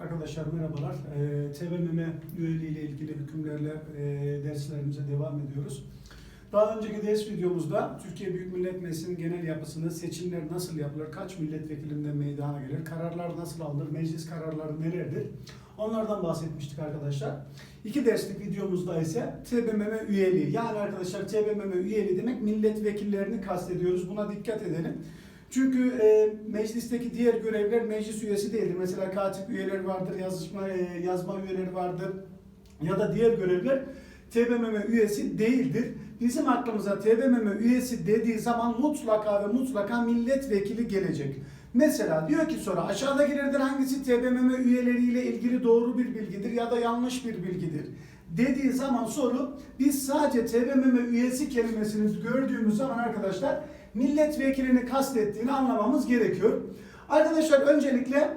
Arkadaşlar merhabalar. Ee, TBMM üyeliği ile ilgili hükümlerle e, derslerimize devam ediyoruz. Daha önceki ders videomuzda Türkiye Büyük Millet Meclisi'nin genel yapısını, seçimler nasıl yapılır, kaç milletvekilinden meydana gelir, kararlar nasıl alınır, meclis kararları nelerdir? Onlardan bahsetmiştik arkadaşlar. İki derslik videomuzda ise TBMM üyeliği. Yani arkadaşlar TBMM üyeliği demek milletvekillerini kastediyoruz. Buna dikkat edelim. Çünkü e, meclisteki diğer görevler meclis üyesi değildir. Mesela katip üyeleri vardır, yazışma, e, yazma üyeleri vardır ya da diğer görevler TBMM üyesi değildir. Bizim aklımıza TBMM üyesi dediği zaman mutlaka ve mutlaka milletvekili gelecek. Mesela diyor ki sonra aşağıdakilerden hangisi TBMM üyeleriyle ilgili doğru bir bilgidir ya da yanlış bir bilgidir dediği zaman soru biz sadece TBMM üyesi kelimesini gördüğümüz zaman arkadaşlar milletvekilini kastettiğini anlamamız gerekiyor. Arkadaşlar öncelikle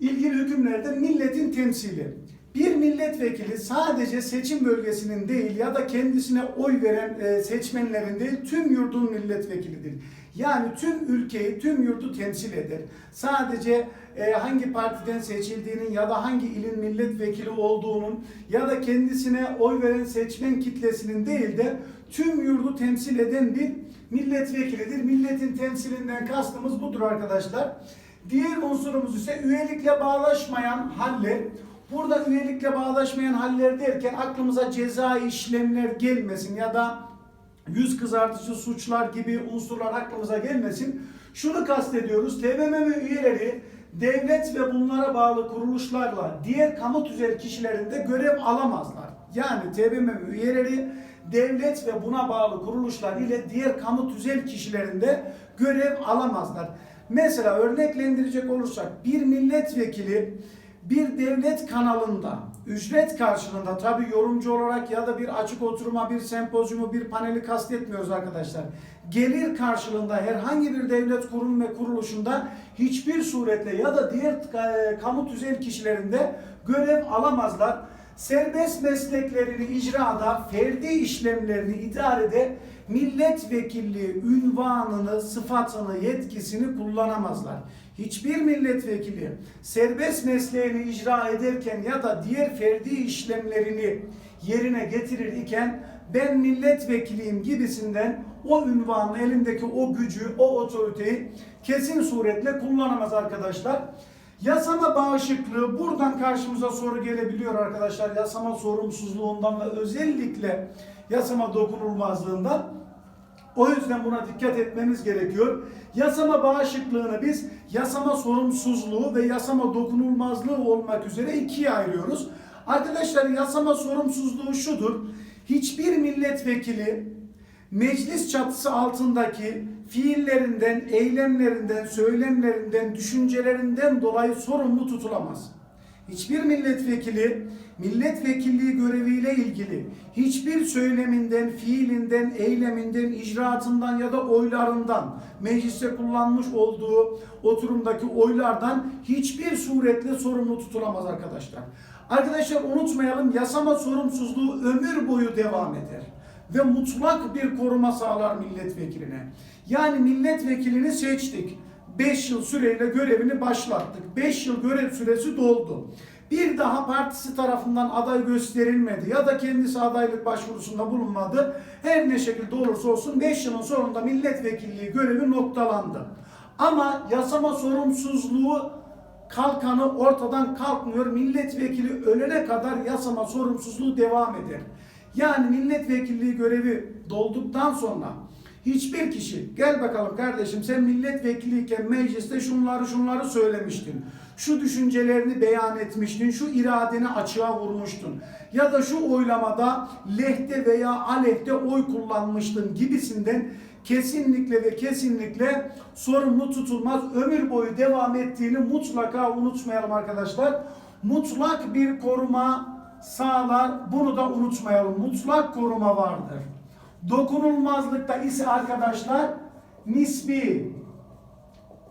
ilgili hükümlerde milletin temsili. Bir milletvekili sadece seçim bölgesinin değil ya da kendisine oy veren e, seçmenlerin değil tüm yurdun milletvekilidir. Yani tüm ülkeyi, tüm yurdu temsil eder. Sadece e, hangi partiden seçildiğinin ya da hangi ilin milletvekili olduğunun ya da kendisine oy veren seçmen kitlesinin değil de tüm yurdu temsil eden bir milletvekilidir. Milletin temsilinden kastımız budur arkadaşlar. Diğer unsurumuz ise üyelikle bağlaşmayan haller. Burada üyelikle bağlaşmayan haller derken aklımıza ceza işlemler gelmesin ya da yüz kızartıcı suçlar gibi unsurlar aklımıza gelmesin. Şunu kastediyoruz. TBMM üyeleri devlet ve bunlara bağlı kuruluşlarla diğer kamu tüzel kişilerinde görev alamazlar. Yani TBMM üyeleri devlet ve buna bağlı kuruluşlar ile diğer kamu tüzel kişilerinde görev alamazlar. Mesela örneklendirecek olursak bir milletvekili bir devlet kanalında ücret karşılığında tabi yorumcu olarak ya da bir açık oturuma, bir sempozyumu, bir paneli kastetmiyoruz arkadaşlar. Gelir karşılığında herhangi bir devlet kurum ve kuruluşunda hiçbir suretle ya da diğer e, kamu tüzel kişilerinde görev alamazlar. Serbest mesleklerini icrada, ferdi işlemlerini idarede milletvekilliği ünvanını, sıfatını, yetkisini kullanamazlar. Hiçbir milletvekili serbest mesleğini icra ederken ya da diğer ferdi işlemlerini yerine getirir iken ben milletvekiliyim gibisinden o ünvanı, elindeki o gücü, o otoriteyi kesin suretle kullanamaz arkadaşlar. Yasama bağışıklığı buradan karşımıza soru gelebiliyor arkadaşlar. Yasama sorumsuzluğundan ve özellikle yasama dokunulmazlığından. O yüzden buna dikkat etmemiz gerekiyor. Yasama bağışıklığını biz yasama sorumsuzluğu ve yasama dokunulmazlığı olmak üzere ikiye ayırıyoruz. Arkadaşlar yasama sorumsuzluğu şudur. Hiçbir milletvekili meclis çatısı altındaki fiillerinden, eylemlerinden, söylemlerinden, düşüncelerinden dolayı sorumlu tutulamaz. Hiçbir milletvekili milletvekilliği göreviyle ilgili hiçbir söyleminden, fiilinden, eyleminden, icraatından ya da oylarından, mecliste kullanmış olduğu oturumdaki oylardan hiçbir suretle sorumlu tutulamaz arkadaşlar. Arkadaşlar unutmayalım yasama sorumsuzluğu ömür boyu devam eder ve mutlak bir koruma sağlar milletvekiline. Yani milletvekilini seçtik. 5 yıl süreyle görevini başlattık. 5 yıl görev süresi doldu. Bir daha partisi tarafından aday gösterilmedi ya da kendisi adaylık başvurusunda bulunmadı. Her ne şekilde olursa olsun 5 yılın sonunda milletvekilliği görevi noktalandı. Ama yasama sorumsuzluğu kalkanı ortadan kalkmıyor. Milletvekili ölene kadar yasama sorumsuzluğu devam eder. Yani milletvekilliği görevi dolduktan sonra hiçbir kişi gel bakalım kardeşim sen milletvekiliyken mecliste şunları şunları söylemiştin. Şu düşüncelerini beyan etmiştin, şu iradeni açığa vurmuştun. Ya da şu oylamada lehte veya aleyhte oy kullanmıştın gibisinden kesinlikle ve kesinlikle sorumlu tutulmaz. Ömür boyu devam ettiğini mutlaka unutmayalım arkadaşlar. Mutlak bir koruma sağlar. Bunu da unutmayalım. Mutlak koruma vardır. Dokunulmazlıkta ise arkadaşlar nisbi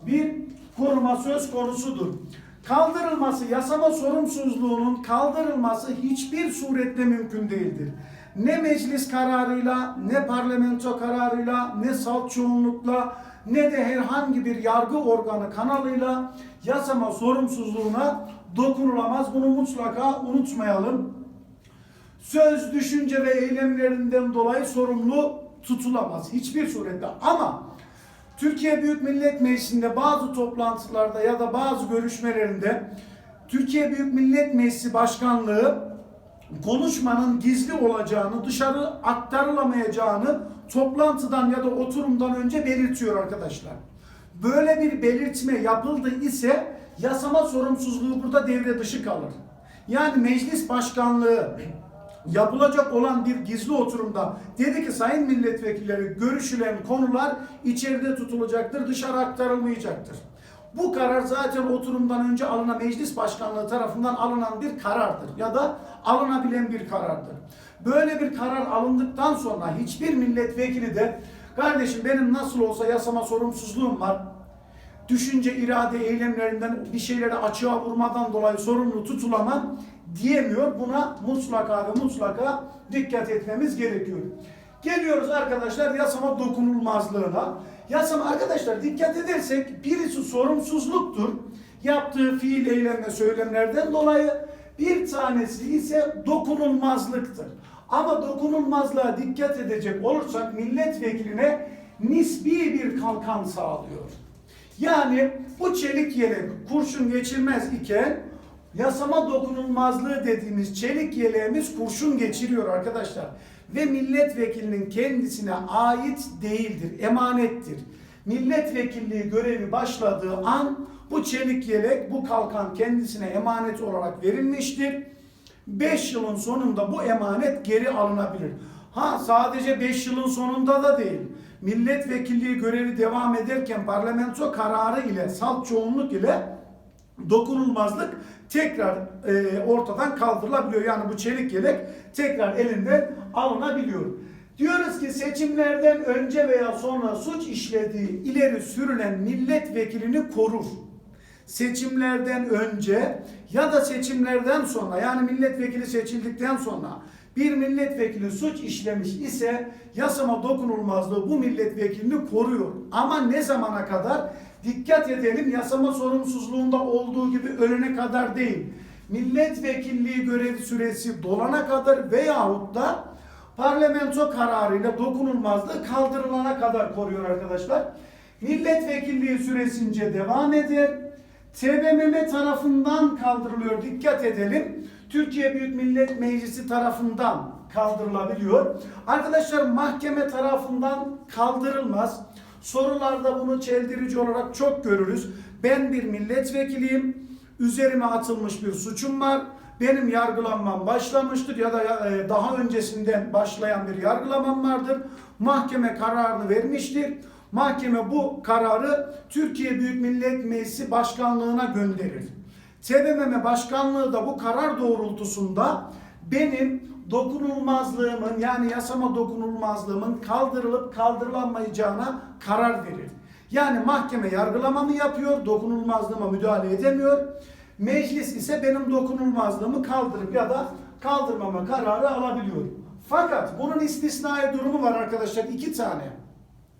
bir koruma söz konusudur. Kaldırılması, yasama sorumsuzluğunun kaldırılması hiçbir suretle mümkün değildir. Ne meclis kararıyla, ne parlamento kararıyla, ne salt çoğunlukla, ne de herhangi bir yargı organı kanalıyla yasama sorumsuzluğuna dokunulamaz. Bunu mutlaka unutmayalım. Söz, düşünce ve eylemlerinden dolayı sorumlu tutulamaz hiçbir surette. Ama Türkiye Büyük Millet Meclisi'nde bazı toplantılarda ya da bazı görüşmelerinde Türkiye Büyük Millet Meclisi Başkanlığı konuşmanın gizli olacağını, dışarı aktarılamayacağını toplantıdan ya da oturumdan önce belirtiyor arkadaşlar. Böyle bir belirtme yapıldı ise yasama sorumsuzluğu burada devre dışı kalır. Yani meclis başkanlığı yapılacak olan bir gizli oturumda dedi ki sayın milletvekilleri görüşülen konular içeride tutulacaktır, dışarı aktarılmayacaktır. Bu karar zaten oturumdan önce alınan meclis başkanlığı tarafından alınan bir karardır ya da alınabilen bir karardır. Böyle bir karar alındıktan sonra hiçbir milletvekili de kardeşim benim nasıl olsa yasama sorumsuzluğum var. Düşünce, irade, eylemlerinden bir şeyleri açığa vurmadan dolayı sorumlu tutulamam diyemiyor. Buna mutlaka ve mutlaka dikkat etmemiz gerekiyor. Geliyoruz arkadaşlar yasama dokunulmazlığına. Yasama arkadaşlar dikkat edersek birisi sorumsuzluktur. Yaptığı fiil, eylem ve söylemlerden dolayı bir tanesi ise dokunulmazlıktır. Ama dokunulmazlığa dikkat edecek olursak milletvekiline nisbi bir kalkan sağlıyor. Yani bu çelik yelek kurşun geçirmez iken yasama dokunulmazlığı dediğimiz çelik yeleğimiz kurşun geçiriyor arkadaşlar. Ve milletvekilinin kendisine ait değildir, emanettir. Milletvekilliği görevi başladığı an bu çelik yelek, bu kalkan kendisine emanet olarak verilmiştir. 5 yılın sonunda bu emanet geri alınabilir. Ha sadece 5 yılın sonunda da değil. Milletvekilliği görevi devam ederken parlamento kararı ile, salt çoğunluk ile dokunulmazlık tekrar e, ortadan kaldırılabiliyor. Yani bu çelik yelek tekrar elinden alınabiliyor. Diyoruz ki seçimlerden önce veya sonra suç işlediği ileri sürülen milletvekilini korur. Seçimlerden önce ya da seçimlerden sonra yani milletvekili seçildikten sonra bir milletvekili suç işlemiş ise yasama dokunulmazlığı bu milletvekilini koruyor. Ama ne zamana kadar? Dikkat edelim yasama sorumsuzluğunda olduğu gibi ölene kadar değil. Milletvekilliği görev süresi dolana kadar veyahut da parlamento kararıyla dokunulmazlığı kaldırılana kadar koruyor arkadaşlar. Milletvekilliği süresince devam eder. TBMM tarafından kaldırılıyor. Dikkat edelim. Türkiye Büyük Millet Meclisi tarafından kaldırılabiliyor. Arkadaşlar mahkeme tarafından kaldırılmaz. Sorularda bunu çeldirici olarak çok görürüz. Ben bir milletvekiliyim. Üzerime atılmış bir suçum var. Benim yargılanmam başlamıştır ya da e, daha öncesinden başlayan bir yargılamam vardır. Mahkeme kararını vermiştir. Mahkeme bu kararı Türkiye Büyük Millet Meclisi Başkanlığına gönderir. TBMM Başkanlığı da bu karar doğrultusunda benim dokunulmazlığımın yani yasama dokunulmazlığımın kaldırılıp kaldırılamayacağına karar verir. Yani mahkeme yargılamamı yapıyor, dokunulmazlığıma müdahale edemiyor. Meclis ise benim dokunulmazlığımı kaldırıp ya da kaldırmama kararı alabiliyor. Fakat bunun istisnai durumu var arkadaşlar iki tane.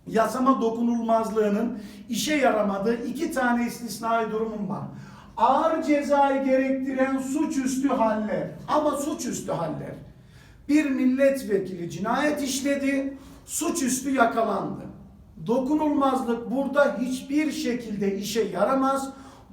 Yasama dokunulmazlığının işe yaramadığı iki tane istisnai durumum var. Ağır cezayı gerektiren suçüstü haller ama suçüstü haller. Bir milletvekili cinayet işledi, suçüstü yakalandı. Dokunulmazlık burada hiçbir şekilde işe yaramaz.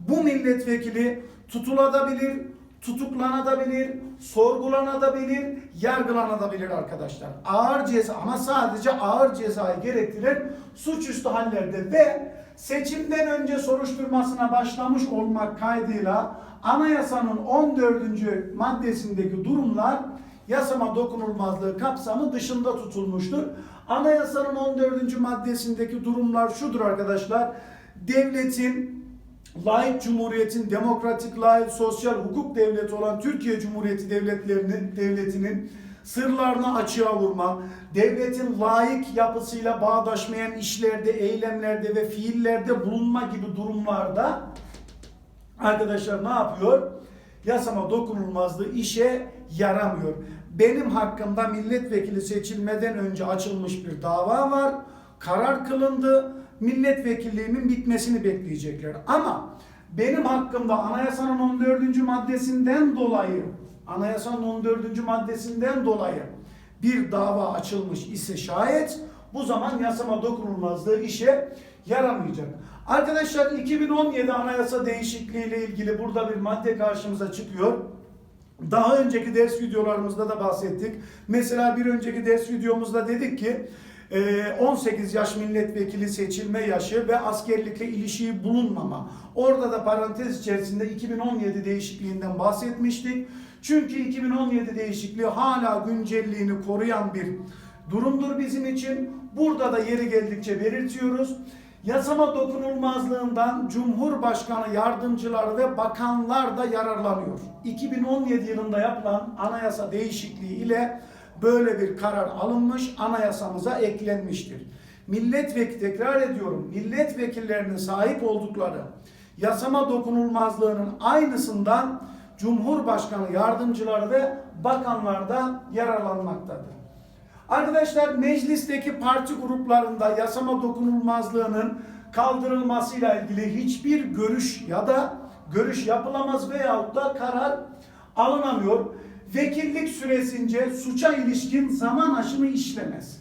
Bu milletvekili tutulabilir, tutuklanabilir, sorgulanabilir, yargılanabilir arkadaşlar. Ağır ceza ama sadece ağır cezayı gerektiren suçüstü hallerde ve seçimden önce soruşturmasına başlamış olmak kaydıyla anayasanın 14. maddesindeki durumlar yasama dokunulmazlığı kapsamı dışında tutulmuştur. Anayasanın 14. maddesindeki durumlar şudur arkadaşlar. Devletin laik cumhuriyetin demokratik, layık, sosyal hukuk devleti olan Türkiye Cumhuriyeti devletlerinin devletinin sırlarını açığa vurma, devletin layık yapısıyla bağdaşmayan işlerde, eylemlerde ve fiillerde bulunma gibi durumlarda arkadaşlar ne yapıyor? Yasama dokunulmazlığı işe yaramıyor. Benim hakkımda milletvekili seçilmeden önce açılmış bir dava var. Karar kılındı milletvekilliğimin bitmesini bekleyecekler. Ama benim hakkımda anayasanın 14. maddesinden dolayı anayasanın 14. maddesinden dolayı bir dava açılmış ise şayet bu zaman yasama dokunulmazlığı işe yaramayacak. Arkadaşlar 2017 anayasa değişikliği ile ilgili burada bir madde karşımıza çıkıyor. Daha önceki ders videolarımızda da bahsettik. Mesela bir önceki ders videomuzda dedik ki e, 18 yaş milletvekili seçilme yaşı ve askerlikle ilişiği bulunmama. Orada da parantez içerisinde 2017 değişikliğinden bahsetmiştik. Çünkü 2017 değişikliği hala güncelliğini koruyan bir durumdur bizim için. Burada da yeri geldikçe belirtiyoruz. Yasama dokunulmazlığından Cumhurbaşkanı yardımcıları ve bakanlar da yararlanıyor. 2017 yılında yapılan anayasa değişikliği ile böyle bir karar alınmış, anayasamıza eklenmiştir. Milletvekili tekrar ediyorum, milletvekillerinin sahip oldukları yasama dokunulmazlığının aynısından Cumhurbaşkanı yardımcıları ve bakanlar da yararlanmaktadır. Arkadaşlar meclisteki parti gruplarında yasama dokunulmazlığının kaldırılmasıyla ilgili hiçbir görüş ya da görüş yapılamaz veyahut da karar alınamıyor. Vekillik süresince suça ilişkin zaman aşımı işlemez.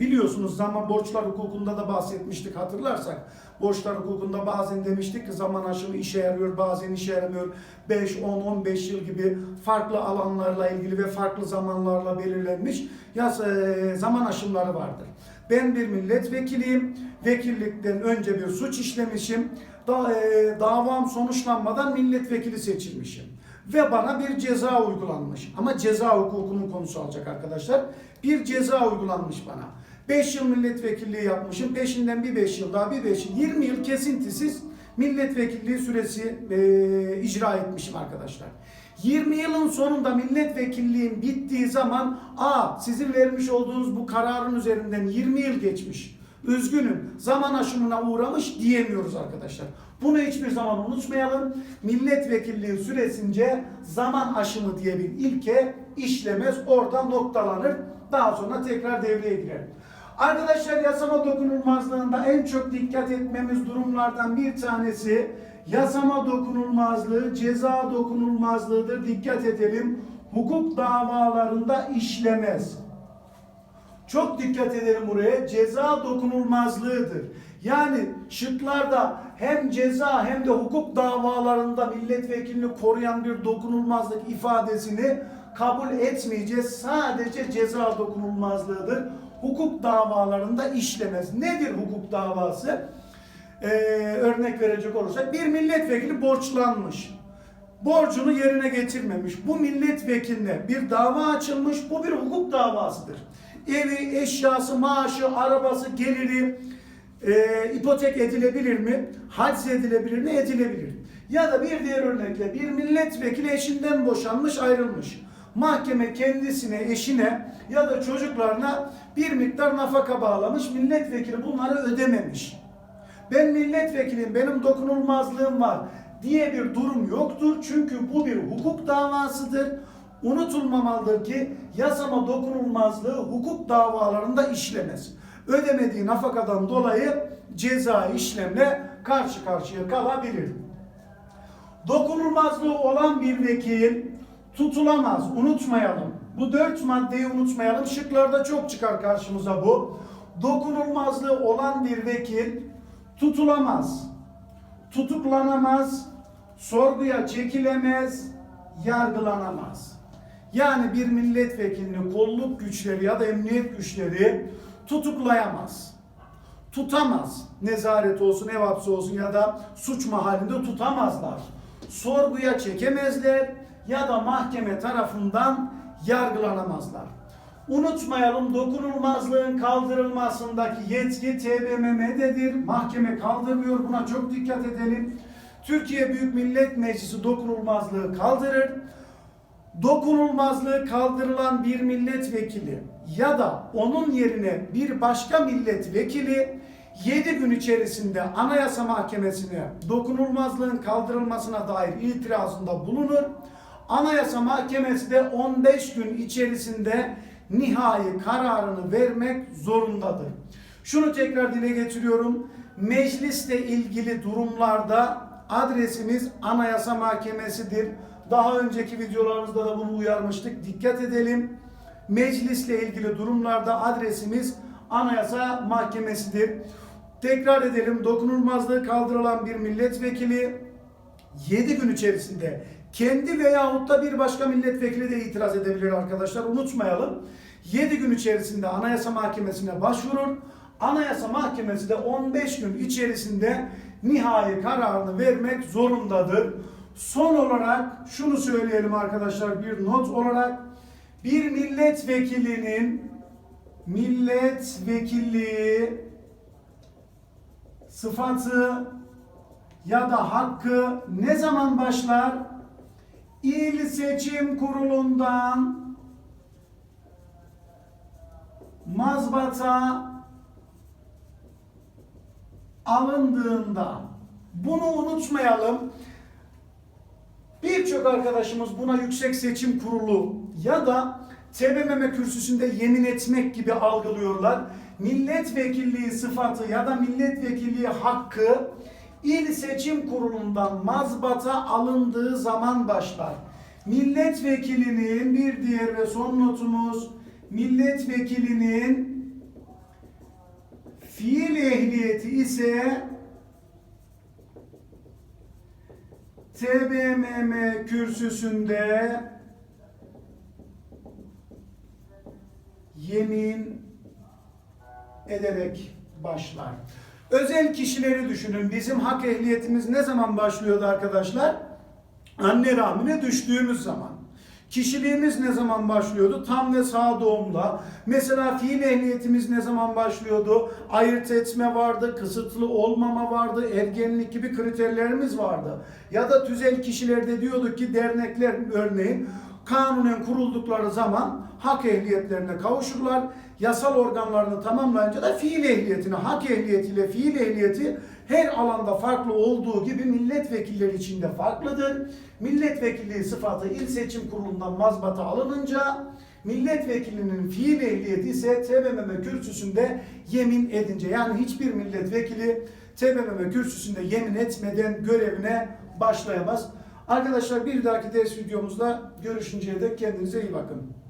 Biliyorsunuz zaman borçlar hukukunda da bahsetmiştik hatırlarsak. Borçlar hukukunda bazen demiştik ki zaman aşımı işe yarıyor bazen işe yaramıyor. 5, 10, 15 yıl gibi farklı alanlarla ilgili ve farklı zamanlarla belirlenmiş yas e, zaman aşımları vardır. Ben bir milletvekiliyim. Vekillikten önce bir suç işlemişim. Da, e, davam sonuçlanmadan milletvekili seçilmişim ve bana bir ceza uygulanmış. Ama ceza hukukunun konusu olacak arkadaşlar. Bir ceza uygulanmış bana. 5 yıl milletvekilliği yapmışım. Peşinden bir 5 yıl daha bir 5 yıl. 20 yıl kesintisiz milletvekilliği süresi e, icra etmişim arkadaşlar. 20 yılın sonunda milletvekilliğim bittiği zaman a sizin vermiş olduğunuz bu kararın üzerinden 20 yıl geçmiş. Üzgünüm zaman aşımına uğramış diyemiyoruz arkadaşlar. Bunu hiçbir zaman unutmayalım. Milletvekilliği süresince zaman aşımı diye bir ilke işlemez. Oradan noktalanır. Daha sonra tekrar devreye girer. Arkadaşlar yasama dokunulmazlığında en çok dikkat etmemiz durumlardan bir tanesi yasama dokunulmazlığı, ceza dokunulmazlığıdır. Dikkat edelim. Hukuk davalarında işlemez. Çok dikkat edelim buraya. Ceza dokunulmazlığıdır. Yani şıklarda hem ceza hem de hukuk davalarında milletvekilini koruyan bir dokunulmazlık ifadesini kabul etmeyeceğiz. Sadece ceza dokunulmazlığıdır. Hukuk davalarında işlemez. Nedir hukuk davası? Ee, örnek verecek olursak bir milletvekili borçlanmış. Borcunu yerine getirmemiş. Bu milletvekiline bir dava açılmış. Bu bir hukuk davasıdır. Evi, eşyası, maaşı, arabası, geliri e, ipotek edilebilir mi? Haciz edilebilir mi? Edilebilir. Ya da bir diğer örnekle bir milletvekili eşinden boşanmış, ayrılmış. Mahkeme kendisine, eşine ya da çocuklarına bir miktar nafaka bağlamış. Milletvekili bunları ödememiş. Ben milletvekiliyim, benim dokunulmazlığım var diye bir durum yoktur. Çünkü bu bir hukuk davasıdır. Unutulmamalıdır ki yasama dokunulmazlığı hukuk davalarında işlemez. Ödemediği nafakadan dolayı ceza işlemle karşı karşıya kalabilir. Dokunulmazlığı olan bir vekil tutulamaz. Unutmayalım. Bu dört maddeyi unutmayalım. Şıklarda çok çıkar karşımıza bu. Dokunulmazlığı olan bir vekil tutulamaz, tutuklanamaz, sorguya çekilemez, yargılanamaz. Yani bir milletvekilini kolluk güçleri ya da emniyet güçleri tutuklayamaz. Tutamaz. Nezaret olsun, ev hapsi olsun ya da suç mahallinde tutamazlar. Sorguya çekemezler ya da mahkeme tarafından yargılanamazlar. Unutmayalım dokunulmazlığın kaldırılmasındaki yetki TBMM'dedir. Mahkeme kaldırmıyor. Buna çok dikkat edelim. Türkiye Büyük Millet Meclisi dokunulmazlığı kaldırır. Dokunulmazlığı kaldırılan bir milletvekili ya da onun yerine bir başka milletvekili 7 gün içerisinde Anayasa Mahkemesi'ne dokunulmazlığın kaldırılmasına dair itirazında bulunur. Anayasa Mahkemesi de 15 gün içerisinde nihai kararını vermek zorundadır. Şunu tekrar dile getiriyorum. Meclisle ilgili durumlarda adresimiz Anayasa Mahkemesi'dir. Daha önceki videolarımızda da bunu uyarmıştık. Dikkat edelim. Meclisle ilgili durumlarda adresimiz Anayasa Mahkemesi'dir. Tekrar edelim. Dokunulmazlığı kaldırılan bir milletvekili 7 gün içerisinde kendi veyahut da bir başka milletvekili de itiraz edebilir arkadaşlar. Unutmayalım. 7 gün içerisinde Anayasa Mahkemesi'ne başvurur. Anayasa Mahkemesi de 15 gün içerisinde nihai kararını vermek zorundadır. Son olarak şunu söyleyelim arkadaşlar bir not olarak bir milletvekilinin milletvekilliği sıfatı ya da hakkı ne zaman başlar? İl Seçim Kurulu'ndan mazbata alındığında bunu unutmayalım. Birçok arkadaşımız buna Yüksek Seçim Kurulu ya da TBMM kürsüsünde yemin etmek gibi algılıyorlar. Milletvekilliği sıfatı ya da milletvekilliği hakkı İl Seçim Kurulu'ndan mazbata alındığı zaman başlar. Milletvekilinin bir diğer ve son notumuz milletvekilinin fiil ehliyeti ise TBMM kürsüsünde yemin ederek başlar. Özel kişileri düşünün. Bizim hak ehliyetimiz ne zaman başlıyordu arkadaşlar? Anne rahmine düştüğümüz zaman. Kişiliğimiz ne zaman başlıyordu? Tam ve sağ doğumla. Mesela fiil ehliyetimiz ne zaman başlıyordu? Ayırt etme vardı, kısıtlı olmama vardı, ergenlik gibi kriterlerimiz vardı. Ya da tüzel kişilerde diyorduk ki dernekler örneğin kanunen kuruldukları zaman hak ehliyetlerine kavuşurlar. Yasal organlarını tamamlayınca da fiil ehliyetine, hak ehliyetiyle fiil ehliyeti her alanda farklı olduğu gibi milletvekilleri için de farklıdır. Milletvekilliği sıfatı il seçim kurulundan mazbata alınınca milletvekilinin fiil ehliyeti ise TBMM kürsüsünde yemin edince yani hiçbir milletvekili TBMM kürsüsünde yemin etmeden görevine başlayamaz. Arkadaşlar bir dahaki ders videomuzda görüşünceye dek kendinize iyi bakın.